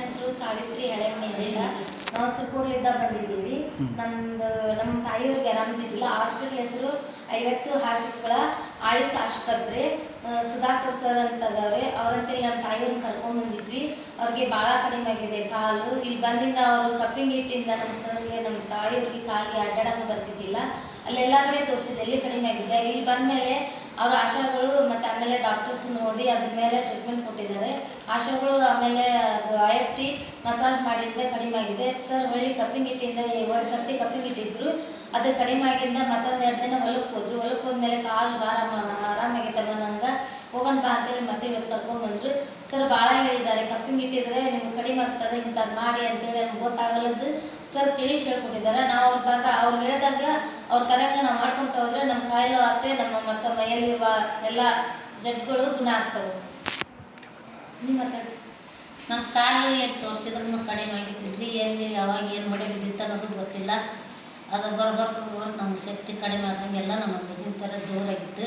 ಹೆಸರು ಸಾವಿತ್ರಿ ಹಳೆಮನಿ ಅಂತ ನಾವು ಸುಪೂರ್ಲಿಂದ ಬಂದಿದ್ದೀವಿ. ನಮ್ದು ನಮ್ಮ ತಾಯಿಯವ್ರಿಗೆ ಆರಾಮಿದ್ದಿಲ್ಲ ಹಾಸ್ಪಿಟ್ಲ್ ಹೆಸರು ಐವತ್ತು ಹಾಸಿಗೆಗಳ ಆಯುಷ್ ಆಸ್ಪತ್ರೆ ಸುಧಾಕರ್ ಸರ್ ಅಂತ ಅದಾವ್ರೆ ಅವ್ರಂತೇಳಿ ನಮ್ಮ ತಾಯಿಯವ್ರನ್ನ ಕರ್ಕೊಂಡ್ ಬಂದಿದ್ವಿ. ಅವ್ರಿಗೆ ಭಾಳ ಕಡಿಮೆ ಆಗಿದೆ ಕಾಲು. ಇಲ್ಲಿ ಬಂದಿಂದ ಅವರು ಕಪ್ಪಿಂಗ್ ಹಿಟ್ಟಿಂದ ನಮ್ಮ ಸರ್ಗೆ ನಮ್ಮ ತಾಯಿಯವ್ರಿಗೆ ಕಾಲಿಗೆ ಅಡ್ಡಾಡಕ್ಕೆ ಬರ್ತಿದ್ದಿಲ್ಲ. ಅಲ್ಲೆಲ್ಲ ಕಡೆ ತೋರಿಸಿದೆ ಎಲ್ಲಿ ಕಡಿಮೆ ಆಗಿದೆ. ಇಲ್ಲಿ ಬಂದಮೇಲೆ ಅವ್ರ ಆಶಾಗಳು ಮತ್ತು ಆಮೇಲೆ ಡಾಕ್ಟರ್ಸ್ ನೋಡಿ ಅದ್ರ ಮೇಲೆ ಟ್ರೀಟ್ಮೆಂಟ್ ಕೊಟ್ಟಿದ್ದಾರೆ. ಆಶಾಗಳು ಆಮೇಲೆ ಅದು ಎಫ್ ಮಸಾಜ್ ಮಾಡಿದ್ದ ಕಡಿಮೆ ಆಗಿದೆ ಸರ್ ಹೊಳ್ಳಿ ಕಪ್ಪಿಂಗ್ ಇಟ್ಟಿಂದ ಒಂದು ಸರ್ತಿ ಕಪ್ಪಿಂಗ್ ಇಟ್ಟಿದ್ರು ಅದು ಕಡಿಮೆ ಆಗಿಂದ ಮತ್ತೊಂದು ಎರಡು ದಿನ ಹೊಲಕ್ಕೆ ಹೋದ್ರು. ಹೊಲಕ್ಕೆ ಹೋದ್ಮೇಲೆ ಕಾಲು ಆರಾಮ ಆರಾಮಾಗಿತ್ತ ನಂಗೆ. ಹೋಗೋಣ ಬಾ ಅಂತೇಳಿ ಮತ್ತೆ ಇವತ್ತು ಕರ್ಕೊಂಡ್ಬಂದ್ರು ಸರ್ ಭಾಳ ಹೇಳಿದ್ದಾರೆ. ಕಪ್ಪಿಂಗ್ ಇಟ್ಟಿದ್ರೆ ನಿಮ್ಗೆ ಕಡಿಮೆ ಆಗ್ತದೆ ಇಂಥದ್ದು ಮಾಡಿ ಅಂತೇಳಿ ನಮ್ಗೆ ಗೊತ್ತಾಗಲ್ಲದ್ದು ಸರ್ ತಿಳಿಸಿ ಹೇಳ್ಕೊಟ್ಟಿದ್ದಾರೆ. ನಾವು ಅವ್ರ ತಾತ, ಅವ್ರು ಹೇಳಿದಾಗ ಅವ್ರ ತರಂಗ ನಾವು ಮಾಡ್ಕೊತ ಹೋದ್ರೆ ನಮ್ಮ ಕಾಯಿಲೆ ಆತೆ, ನಮ್ಮ ಮತ್ತು ಮೈಯಲ್ಲಿರುವ ಎಲ್ಲ ಜಡ್ಗಳು ಗುಣ ಆಗ್ತವೆ. ನಿಮ್ಮ ಮಾತಾಡಿ. ನಮ್ಮ ಕಾಲು ಏನು ತೋರಿಸಿದ್ರು ಕಡಿಮೆ ಆಗಿಬಿಟ್ಟಿದ್ರಿ ಎಲ್ಲಿ ಯಾವಾಗ ಏನು ಮಳೆ ಬಿದ್ದಿತ್ತು ಅನ್ನೋದು ಗೊತ್ತಿಲ್ಲ. ಅದು ಬರಬೇಕು ಬರ್ಬರ್ದು ನಮ್ಮ ಶಕ್ತಿ ಕಡಿಮೆ ಆದಂಗೆಲ್ಲ ನಮ್ಮ ಬಿಸಿ ಥರ ಜೋರಾಗಿತ್ತು.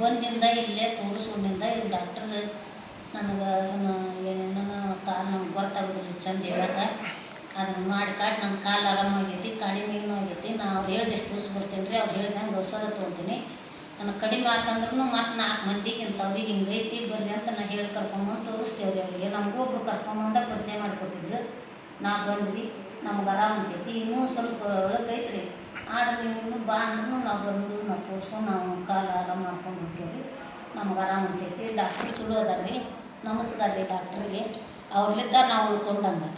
ಬಂದಿಂದ ಇಲ್ಲೇ ತೋರಿಸ್ಕೊಂಡಿಂದ ಇಲ್ಲಿ ಡಾಕ್ಟರ್ ನನಗೆ ಅದನ್ನು ಏನೇನೋ ಕಾಲು ನಮ್ಗೆ ಗೊತ್ತಾಗೋದಿಲ್ಲ ಚಂದ ಹೇಳಕ್ಕೆ ಅದನ್ನು ಮಾಡಿ ಕಾಟ್ ನನ್ನ ಕಾಲು ಆರಾಮಾಗೈತಿ, ಕಡಿಮೆನೂ ಆಗೈತಿ. ನಾ ಅವ್ರು ಹೇಳ್ದಷ್ಟು ದಿವ್ಸ ಬರ್ತೀನಿ ರೀ ಅವ್ರು ಹೇಳ್ದಂಗೆ ಔಷಧ ತೊಗೊತೀನಿ ನನಗೆ ಕಡಿಮೆ ಆತಂದ್ರೂ ಮತ್ತೆ ನಾಲ್ಕು ಮಂದಿಗೆ ಇಂಥವ್ರಿಗೆ ಐತಿ, ಬರ್ರಿ ಅಂತ ನಾ ಹೇಳಿ ಕರ್ಕೊಂಬಂದು ತೋರಿಸ್ತೇವೆ ರೀ ಅವರಿಗೆ. ನಮಗೂ ಒಬ್ರು ಕರ್ಕೊಂಬಂದ ಪರಿಚಯ ಮಾಡಿಕೊಟ್ಟಿದ್ರು. ನಾವು ಬಂದ್ವಿ, ನಮ್ಗೆ ಆರಾಮ ಅನ್ಸೈತಿ. ಇನ್ನೂ ಸ್ವಲ್ಪ ಒಳಗೈತೆ ರೀ ಆದ್ರೆ ನೀವು ಇನ್ನೂ ಬಾ ಅಂದ್ರೂ ನಾವು ಬಂದು ನಾವು ತೋರಿಸ್ಕೊಂಡು ನಾವು ಕಾಲು ಆರಾಮ ಮಾಡ್ಕೊಂಡು ಹೋಗ್ತೀವಿ ನಮ್ಗೆ ಆರಾಮ ಅನ್ಸೈತಿ. ಡಾಕ್ಟ್ರಿ ಚಲೋ ಅದಾರ ರೀ ನಮಸ್ಕಾರ ರೀ ಡಾಕ್ಟ್ರಿಗೆ. ಅವ್ರಲ್ಲಿದ್ದ ನಾವು ಉಳ್ಕೊಂಡಂಗೆ.